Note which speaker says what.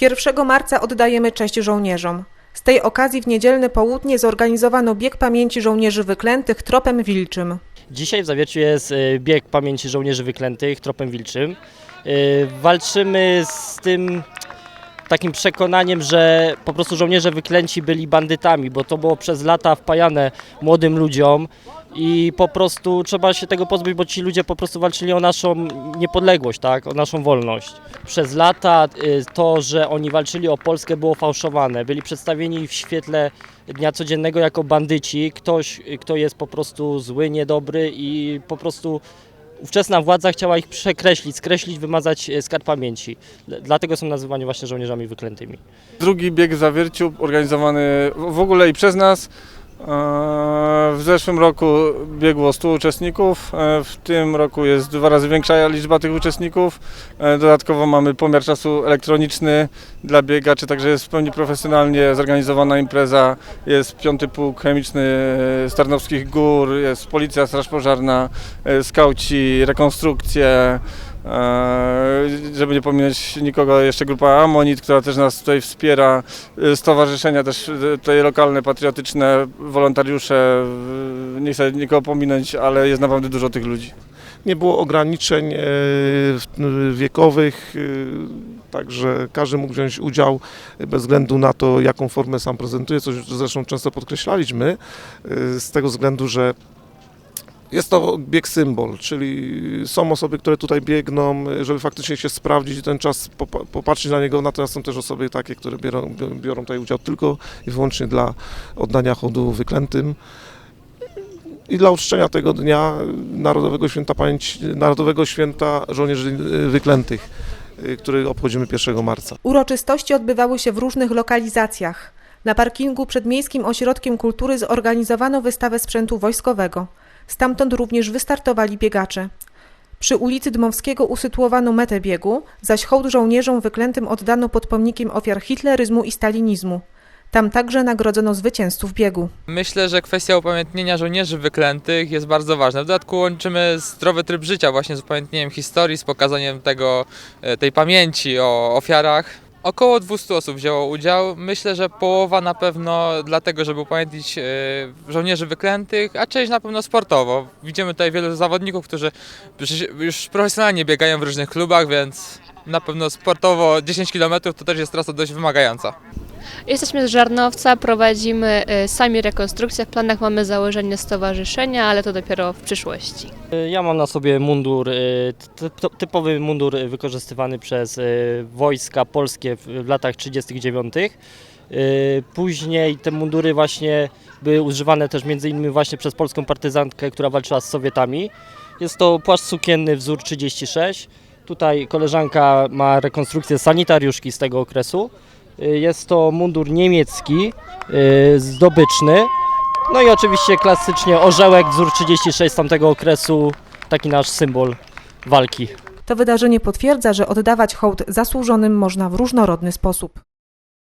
Speaker 1: 1 marca oddajemy cześć żołnierzom. Z tej okazji w niedzielne południe zorganizowano bieg pamięci żołnierzy wyklętych tropem wilczym.
Speaker 2: Dzisiaj w Zawierciu jest e, bieg pamięci żołnierzy wyklętych tropem wilczym. E, Walczymy z tym takim przekonaniem, że po prostu żołnierze wyklęci byli bandytami, bo to było przez lata wpajane młodym ludziom i po prostu trzeba się tego pozbyć, bo ci ludzie po prostu walczyli o naszą niepodległość, tak, o naszą wolność. Przez lata y, to, że oni walczyli o Polskę było fałszowane. Byli przedstawieni w świetle dnia codziennego jako bandyci, ktoś, y, kto jest po prostu zły, niedobry i po prostu ówczesna władza chciała ich przekreślić, skreślić, wymazać y, z kart pamięci. Dla- Dlatego są nazywani właśnie żołnierzami wyklętymi.
Speaker 3: Drugi bieg Zawierciu organizowany w ogóle i przez nas. E, W zeszłym roku biegło 100 uczestników, e, w tym roku jest dwa razy większa liczba tych uczestników. E, Dodatkowo mamy pomiar czasu elektroniczny dla biegaczy, także jest w pełni profesjonalnie zorganizowana impreza. Jest piąty pułk chemiczny z Tarnowskich Gór, jest policja, straż pożarna, skauci, rekonstrukcje. E, Żeby nie pominąć nikogo, jeszcze grupa Amonit, która też nas tutaj wspiera, e, stowarzyszenia też e, tutaj lokalne, patriotyczne, wolontariusze, nie chcę nikogo pominąć, ale jest naprawdę dużo tych ludzi.
Speaker 4: nie było ograniczeń e, wiekowych, e, także każdy mógł wziąć udział bez względu na to, jaką formę sam prezentuje, coś zresztą często podkreślaliśmy, z tego względu, że jest to bieg symbol, czyli są osoby, które tutaj biegną, żeby faktycznie się sprawdzić i ten czas popa- popatrzeć na niego, natomiast są też osoby takie, które biorą, biorą tutaj udział tylko i wyłącznie dla oddania hołdu wyklętym i dla uczczenia tego dnia Narodowego Święta Pamięci, Narodowego Święta Żołnierzy Wyklętych, który obchodzimy 1 marca.
Speaker 1: Uroczystości odbywały się w różnych lokalizacjach. Na parkingu przed Miejskim Ośrodkiem Kultury zorganizowano wystawę sprzętu wojskowego. Stamtąd również wystartowali biegacze. Przy ulicy Dmowskiego usytuowano metę biegu, zaś hołd żołnierzom wyklętym oddano pod pomnikiem ofiar hitleryzmu i stalinizmu. Tam także nagrodzono zwycięzców biegu.
Speaker 5: Myślę, że kwestia upamiętnienia żołnierzy wyklętych jest bardzo ważna. W dodatku łączymy zdrowy tryb życia właśnie z upamiętnieniem historii, z pokazaniem tego, e, tej pamięci o ofiarach. Około 200 osób wzięło udział. Myślę, że połowa na pewno dlatego, żeby upamiętnić e, żołnierzy wyklętych, a część na pewno sportowo. Widzimy tutaj wielu zawodników, którzy już profesjonalnie biegają w różnych klubach, więc na pewno sportowo 10 km to też jest trasa dość wymagająca.
Speaker 6: Jesteśmy z Żarnowca, prowadzimy y, sami rekonstrukcję. W planach mamy założenie stowarzyszenia, ale to dopiero w przyszłości.
Speaker 2: E, Ja mam na sobie mundur, ty- typowy mundur wykorzystywany przez wojska polskie w latach 39. E, Później te mundury właśnie były używane też między innymi właśnie przez polską partyzantkę, która walczyła z Sowietami. Jest to płaszcz sukienny wzór 36. Tutaj koleżanka ma rekonstrukcję sanitariuszki z tego okresu. E, Jest to mundur niemiecki, e, zdobyczny. No i oczywiście klasycznie orzełek wzór 36 z tamtego okresu, taki nasz symbol walki.
Speaker 1: To wydarzenie potwierdza, że oddawać hołd zasłużonym można w różnorodny sposób.